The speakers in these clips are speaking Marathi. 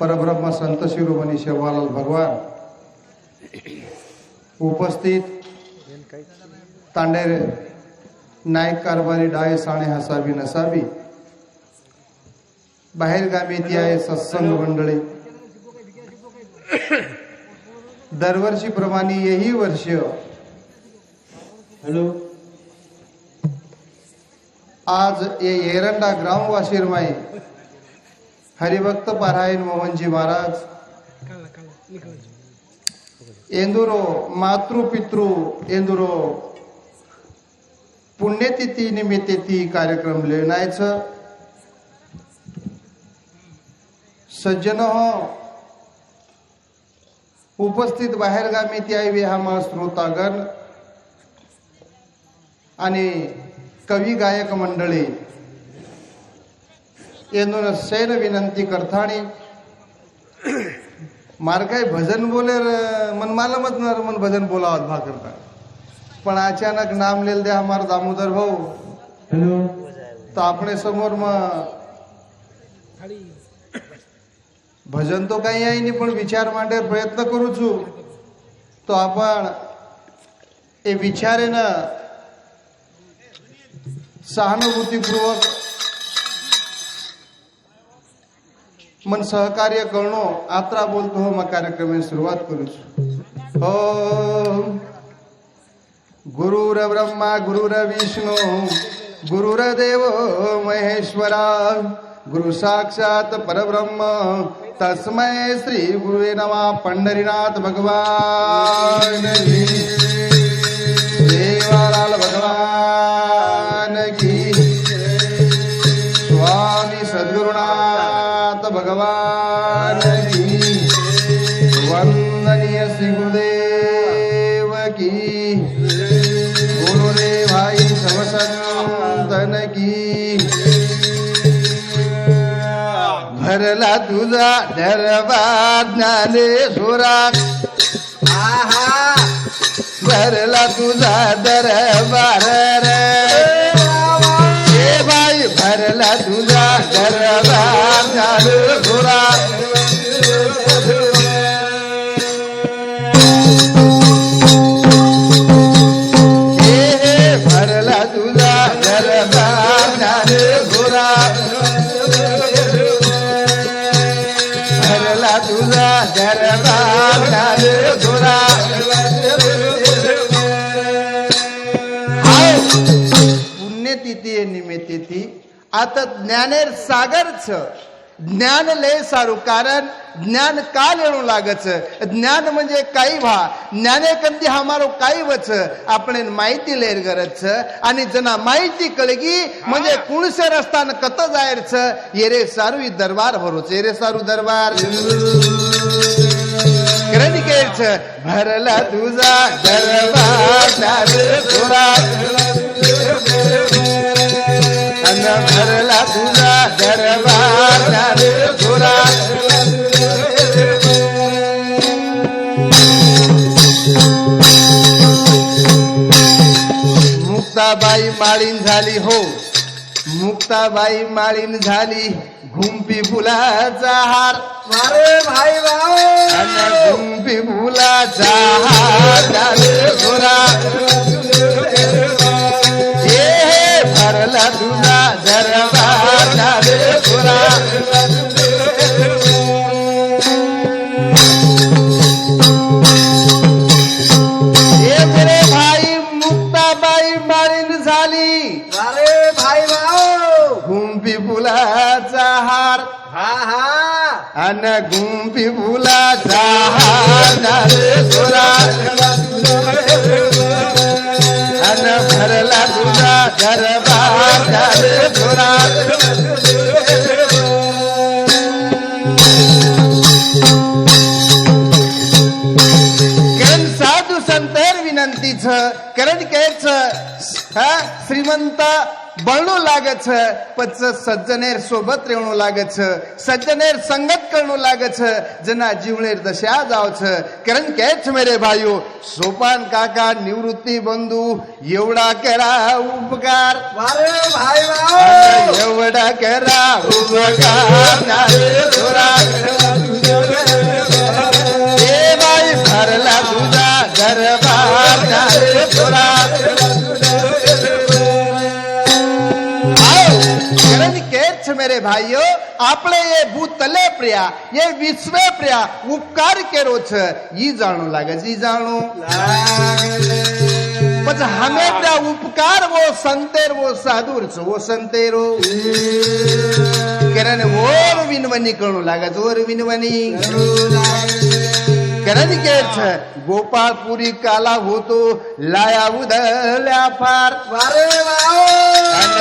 परब्रह्म संत शिरोमणी शेवालाल भगवान उपस्थित तांडेरे नाईक कारभारी डाळे साणे हसावी नसावी बाहेरगावी ती आहे सत्संग मंडळी दरवर्षीप्रमाणे यही वर्ष हॅलो. आज ये एरंडा ग्राम वाशिरमाई हरिभक्त पारायण मोहनजी महाराज. एंदुरो मातृपितृ एंदुरो. पुण्यतिथी निमित्तेती कार्यक्रम लेणायचं सज्जन हो. उपस्थित बाहेरगामी त्यावे हा श्रोतागण आणि कवी गायक मंडळी येऊन सैन विनंती करताणी मार काय भजन बोले मन मला मत मन भजन बोलावत भा करता पण अचानक नाम लिहिले द्या हमार दामोदर भाऊ. तर आपण समोर मग भजन तो काही आहे नाही पण विचार मांडे प्रयत्न करूचू. तो आपण हे विचारे ना सहानुभूतीपूर्वक मन सहकार्य करणो आत्रा बोलतो हो मग कार्यक्रमे सुरुवात करू हो. गुरुर ब्रह्मा गुरुर विष्णू गुरुरदेव महेश्वरा गुरु साक्षात परब्रह्म तस्मय श्री गुरुवे नमा पंढरीनाथ भगवान. धरला तुझा धरवा ज्ञानेश्वरा. आहा धरला तुझा दरबार रे. आता ज्ञानेर सागरच ज्ञान लय सारू कारण ज्ञान का लेणू लागच? ज्ञान म्हणजे काही व्हा. ज्ञाने कंदी हमारो काही वच. आपण माहिती लेर गरज आणि जना माहिती कळगी म्हणजे कुणसे रस्तान कत जायरच? येरे सारू ही दरबार भरोच. येरे सारू दरबार. भरला तुझा दरबार भरला तुझा दरबार थोरा मुक्ताबाई माळीन झाली हो. मुक्ताबाई माळीन झाली. घुंपी फुलाचा हार. अरे भाई अन घुंपी फुलाचा हार. हा अन હે? શ્રીમંત બળનું લાગે છે પછી સજ્જનેર સોબત રહેણું લાગે છે. સજ્જનેર સંગત કરણું લાગે છે જેના જીવણેર દશા જાવ છે. કરણ કે છે મેરે ભાઈઓ સોપાન કાકા નિવૃત્તિ બંધુ એવડા કરા ઉપકાર. એવડા કરા ઉપકાર. ભાઈઓ આપણે એ ભૂતલે પ્રિયા એ વિશ્વે પ્રિયા ઉપકાર કેરો છે ઈ જાણું લાગે છે ઈ જાણું પછી હમે ત્યાં ઉપકાર વો સંતેર વો સાધુર છે વો સંતેરો કારણ ઓર વિનવની કણું લાગે છે ઓર વિનવની કારણ કે છે ગોપાળપુરી કાલા હોતો લાયા ઉદલ્યા પાર વારે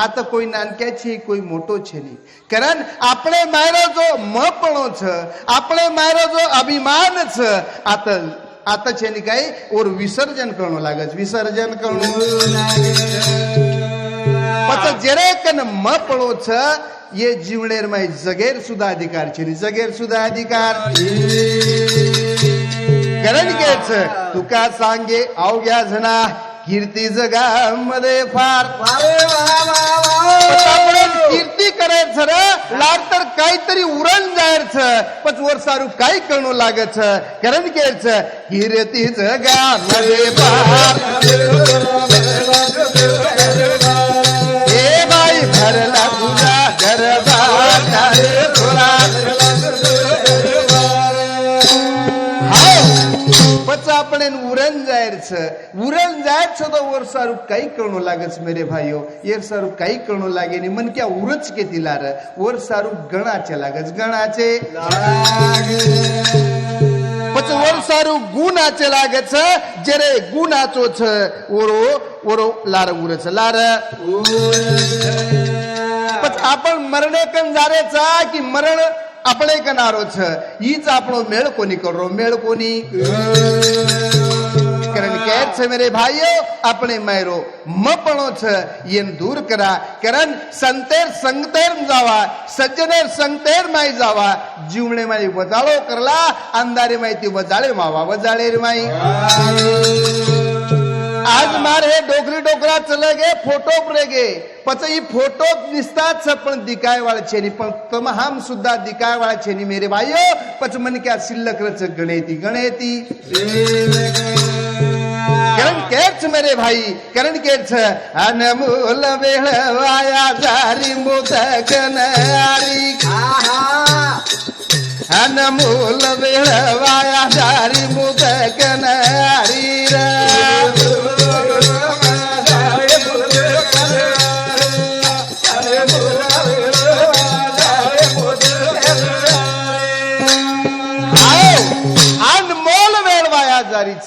છે. आता કોઈ નાનક્યા છે કોઈ મોટો છે નહીં કારણ આપણે મારો જો મપણો છે આપણે મારો જો અભિમાન છે आता आता છે ને કઈ ઓર વિસર્જન કરવાનું લાગે છે વિસર્જન કરવાનું પછી જયારે કન મપણો છે એ જીવણેર માં જગેર સુધા અધિકાર છે ને જગેર સુધા અધિકાર कारण के तुका सांगे अवघ्या जणा कीर्ती जगामध्ये कीर्तीच गामध्ये फार. कीर्ती करायचं रे लाग तर काहीतरी उरण जायच. पच वर सारू काय करणू लागत करण केच कीर्तीच गामध्ये फार. हे बाई भरला तुझा गरबा उरंजायरचं जायचं तो वर सारू काही कळणू लागच मेरे भाईओ. येर सारू काही कळणू लागे नि मन क्या उरच के तिलार. वर सारू गणाचे लागच. गणाचे पच वर सारू गुणाचे लागच. जरे गुणाचोच. ओरो ओरो लार उरच. लार. पच आपण मरणे कन जारेचा. की मरण आपले कनारो छ हीच आपण मेळ कोणी करो? मेळ कोणी? કારણ કે છે મેરે ભાઈઓ આપણે માયરો મપણો છે એને દૂર કરા કારણ સંતેર સંગતેર જાવા સજ્જનેર સંગતેર માય જાવા જીવણે માય વજાળો કરલા અંધારે માય તી વજાળે માવા વજાળે માય आज मारे डोकरी डोकरा चले गे फोटो पडे गे પછી ઈ ફોટો નિસ્તાર છે પણ દિકાય વાળા છે ની પણ તમે હામ સુદ્ધા દિકાય વાળા છે ની મેરે ભાઈઓ પછી મને કે આ कारण केच मेरे भाई कारण केच अनमोल वेळ वाया जारी आरी। नारी अनमोल वेळ वाया जारी मोदक आरी।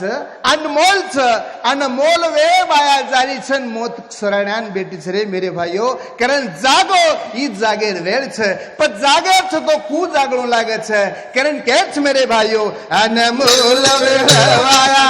वायाचं अनमोलचं अनमोल वे वाया जारीचं मोत सरण्यान बेटीच रे मेरे भाईयो. कारण जागो ही जागेर वेळच. पण जागेच तो कू जागणू लागच. कारण केच मेरे भाईयो. अनमोल वेळ वाया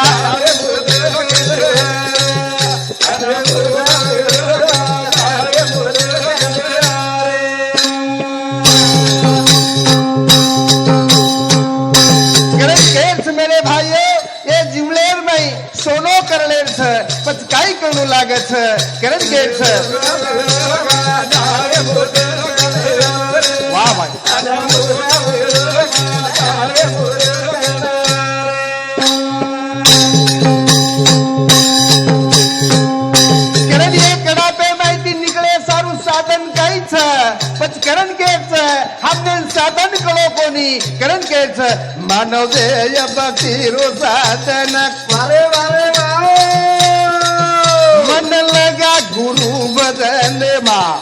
માનવ દેય ભક્તિ રૂ સાધન વારે. વારે મન લગા ગુરુ બદનમાં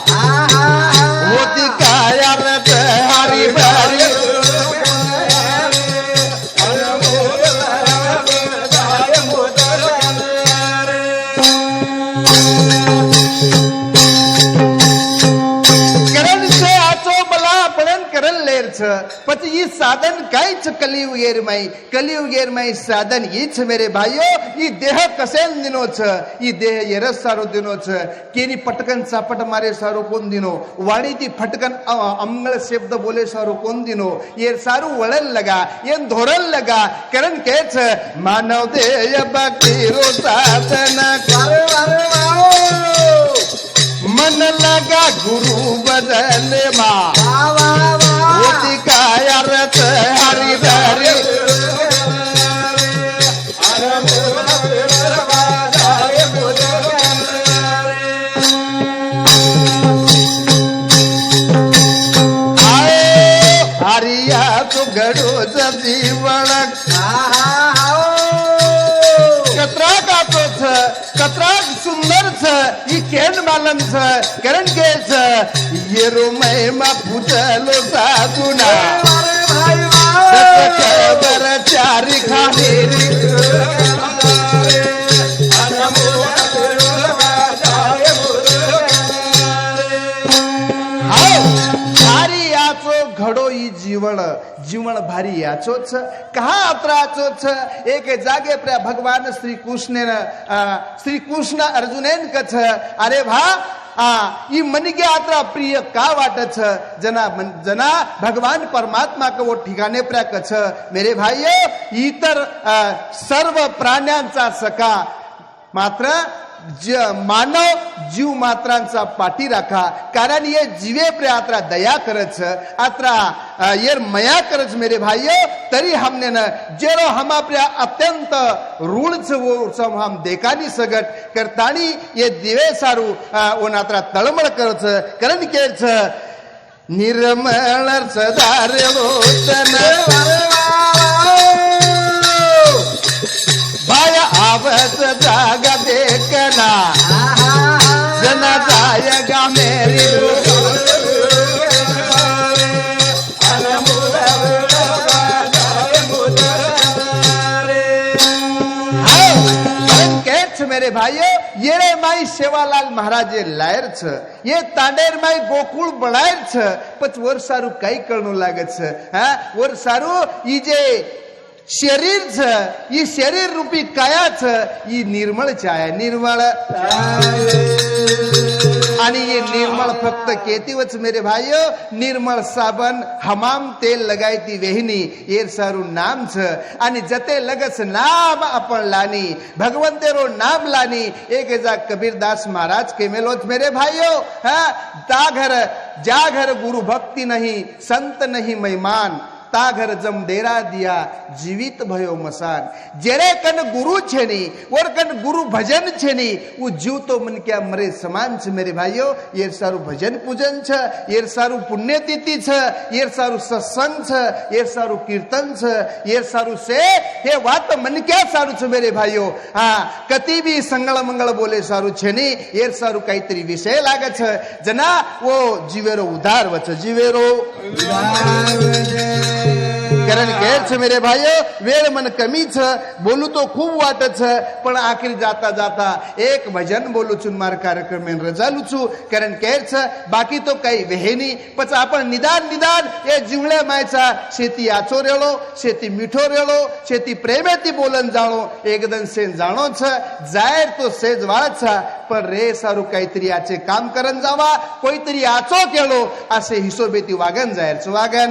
પછી ઈ સાધન કઈ છે કલિયુગેરમય કલિયુગેરમય સાધન ઈ છે મેરે ભાઈઓ ઈ દેહ કસેલ દિનો છે ઈ દેહ યરસ સારો દિનો છે કેની પટકન સાપટ મારે સારો કોણ દિનો વાણીથી ફટકન અ- અમંગળ શબ્દ બોલે સારો કોણ દિનો એ સારું વળન લગા એ ધોરણ લગા કારણ કે છે માનવ દેહ ભક્તિ રો સાધન વારે વારે વાવ મન લગા ગુરુ கேன் மலம் கரண் கேஸ் எருமை மப்புதலோ சாகுனா சாரி காணி जीवन जीवन भारी याचोच छ कहा अत्राचोच छ एक जागे प्र भगवान श्री कृष्ण श्री कृष्ण अर्जुनेन कछ अरे भा आ, ई मन के आत्रा प्रिय का वाटत छ जना मन, जना भगवान परमात्मा का वो ठिकाने प्रा कछ मेरे भाई इतर सर्व प्राण्यांचा सका मात्र ज मानव जीव मात्रांचा पाठी राखा. कारण ये जीवे प्रे आत्रा दया करच आत्रा येर मया करच मेरे भाइयो तरी हमने न जेरो हम आपल्या अत्यंत ऋण छ वो सम हम देखा नहीं सगट. करतानी ये दिवे सारू अ, वो नात्रा तळमळ करच करण के छ निर्मळ सदारेलो तन आवत जागा भाइयो येरे माई सेवालाल महाराजे लायर छ ये तांडेर माई गोकुल बळायर छ पच वर सारू कई कळणू लागत छ हाँ? वर सारू ई जे शरीर छ ई शरीर रूपी काया छ ई चाय निर्मल निर्मळ आणि ये निर्मळ फक्त केतीवच मेरे भाईयो निर्मळ साबण हमाम तेल लगायती वेहिनी ये सारू नाम छ. आणि जते लगस नाम आपण लानी भगवंतेरो नाम लानी एक एजा कबीर दास महाराज केमेलोच मेरे भाइयों हाँ दा घर जा घर गुरु भक्ति नहीं संत नहीं महिमान. ता घर जम डेरा दिया जीवित भयो मसान. जेरे कन गुरु छेनी और कन गुरु भजन छेनी वो जीव तो मन क्या मरे समान छे मेरे भाइयों ये सारु भजन पूजन छ ये सारू पुण्यतिथि छ ये सारू सत्संग छ ये सारू कीर्तन छ ये सारू से ये वात मन क्या सारु छ मेरे भाइयों. हाँ कति भी संगल मंगल बोले सारू छेनी ये सारू तरी विषय लागे छ. जना वो जीवेरो उधार वच जीवेरो. Yeah. कारण केर मेरे भाई वेळ मन कमीच बोलू तो खूप वाटच पण आखिर जाता जाता एक भजन बोलूचून मार कार्यक्रम रजा कारण करण बाकी तो काही वेहेनी पच आपण निदान निदान हे जिवळ्या मायचा शेती आचो रेळो शेती मिठो रेळो शेती प्रेमे ती बोलन जाणो एकदम सेन जाणो जायर तो सेज वाळच पण रे सारू काहीतरी याचे काम करन जावा कोणीतरी आचो केलो असे हिशोबे ती वागन जायचं वागन.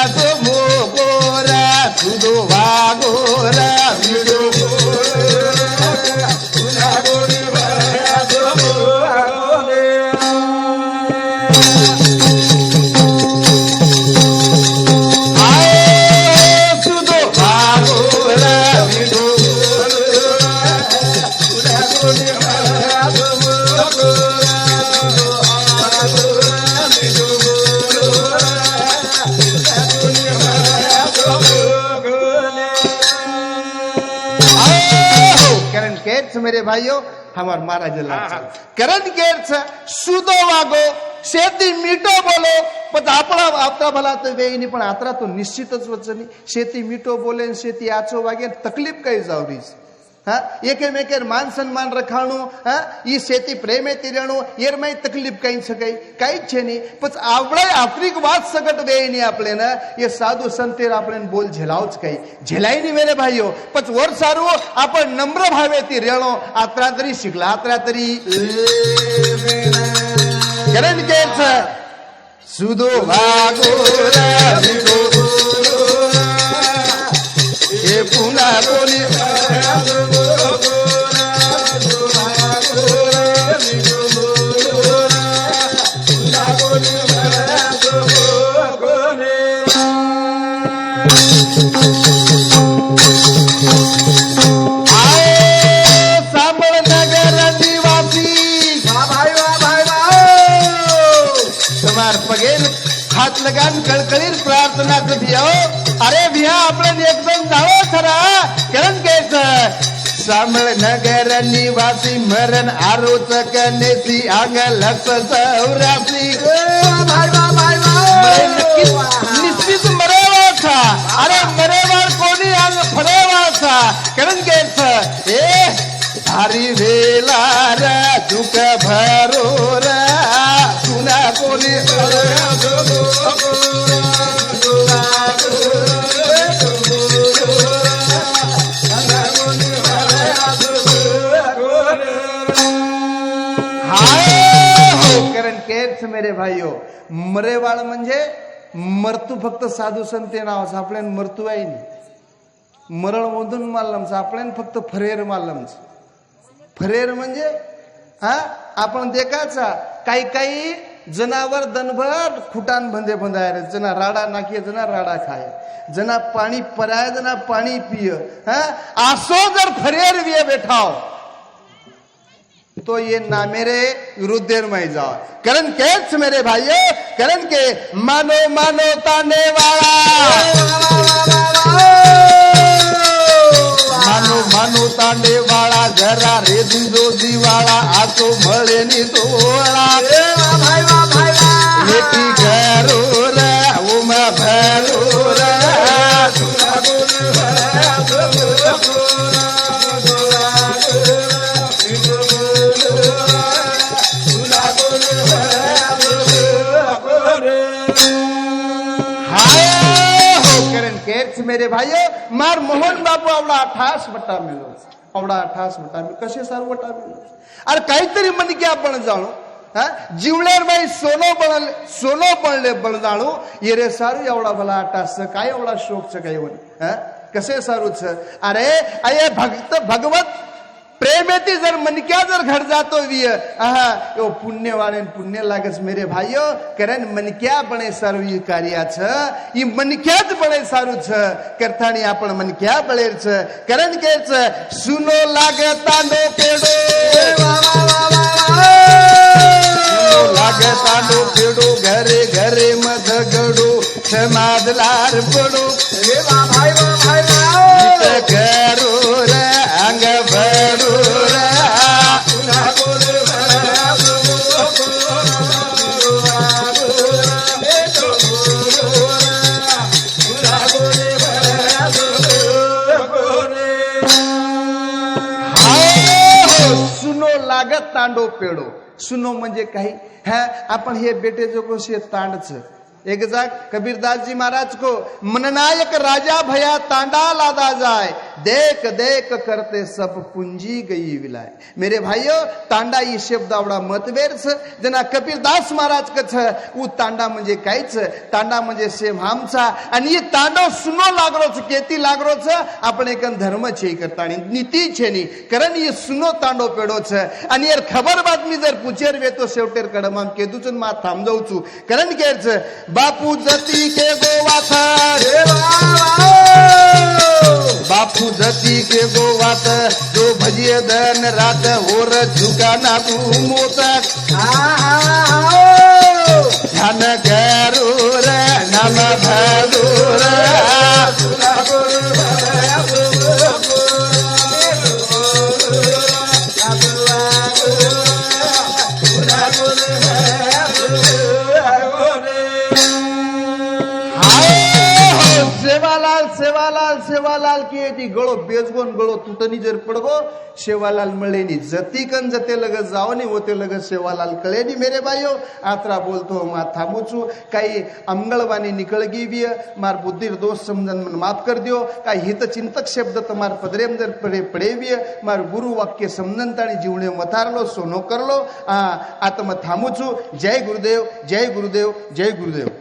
छ मेरे भाइयों हमार महाराज लाल करण केर छ सुदो वागो शेती मिटो बोलो पण आपला आपला भला तर वेईनी पण आत्रा तो निश्चितच वचनी शेती मिटो बोले न शेती आचो वागे तकलीफ काही जावरीच હા એકેમેકેર માન સન્માન રખાણું હા ઈ શેતી પ્રેમે તિરણું એરમાંય તકલીફ કઈ શકાય કઈ જ છે નહીં પછી આપણે આફ્રિક વાત સગટ બે નહીં આપણે ને એ સાધુ સંતેર આપણે બોલ ઝેલાવ જ કઈ ઝેલાય નહીં મેરે ભાઈઓ પછી વર સારું આપણ નમ્ર ભાવેથી રેણો આત્રા તરી શીખલા આત્રા તરી કરે ને કે છે સુધો વાગો पुन्हा कोणी लगान कळकळीत प्रार्थना कधी अरे भिया आपण एकदम जाऊ. सामळ नगर निवासी मरण आरोच कनेसी आग लस सौरासी निश्चित मरेवाचा अरे मरेवार कोणी आज फडेवाचा कारण घ्यायच ए हरी वेला र दुख भरो र. सुना कोणी आहे हो, कारण तेच मेरे भाईयो मरे बाळ म्हणजे मरतू फक्त साधू संते नाव सापड्यान मरतू आहे मरळ मधून मारलम सापड्यान फक्त फरेर मारलमच फरेर म्हणजे हा आपण देखाचा. काही काही जनावर दनभर खुटान भंदे भंदाय जना राडा नाकी जना राडा खाय. जना पाणी पराय जना पाणी पिय. हा? असो जर फरेर विय बेठाव. तो ये ना मेरे रुदेर में जाओ करण कैच मेरे भाइयों करण के मानो मानो ताने वाला। मानो मानो ताने वाला जरा रे दिलो मेरे भाई मार मोहन बाबू आवडा अठास वटा मिळो आवडा अठास वटा मिळो कसे सर वटा मिळो अरे काहीतरी मन की आपण जाणू हा? जिवळेर बाई सोनो बनल सोनो बनले बळ जाणू येरे सारू एवढा भला अठास काय एवढा शोक काय होईल हा? कसे सारूच अरे अये भक्त भगवत प्रेमेती जर मनक्या जर घर जातो विय आहा यो पुण्य पुण्य लागस मेरे भाइयो कारण मनक्या बने सारू ई कार्या छ ई मनक्याच बने सारू छ करतानी आपण मनक्या बळेर छ कारण के छ सुनो लागे तांडो पेडो लागता लागे तांडो पेडो घरे घरे मध गडो समाज लार पडो करो सुनो म्हणजे काही. ह्या आपण हे बेटे जो कोशी तांडच. एक जा कबीरदास जी महाराज को मननायक राजा भया तांडा लादा जाए देख देख करते सब पूंजी गई विलाय। मेरे भाइयों तांडा ये शब्द आवडा मतभेद जना कबीरदास महाराज कच वो तांडा म्हणजे काहीच तांडा म्हणजे सेम आमचा आणि तांडव सुनो लागरोच केती लागरो अपने कन धर्म छे करता आणि नीति छे नी करण ये सुनो तांडो पेडोच आणि ये खबर बातमी जर पुछेर वे तो शेवटेर कडमाम केदूचन मा थाम जाऊ छू। करण केर छ बापू जती के गोवा बापू जती के गोवा जो भजिए धन रात और झुकाना तू मोतक ध्यान करो रे नाना भरो रे સેવાલાલ કે તી ગળો બેજગો ને ગળો તૂટની જર પડગો સેવાલાલ મળેની જતી કન જતે લગ જાવની હોતે લગ સેવાલાલ કળેની મેરે ભાઈઓ આતરા બોલતો માં થામું છું કાંઈ અંગળવાની નીકળગી બી માર બુદ્ધિર દોષ સમજન મને માફ કરી દો કાંઈ હિત ચિંતક શબ્દ તમાર પદરે અંદર પડે પડેવીએ મારું ગુરુ વાક્ય સમજનતાની જીવણે મથારલો સોનો કરલો આ આ તમે થામું છું જય ગુરુદેવ જય ગુરુદેવ જય ગુરુદેવ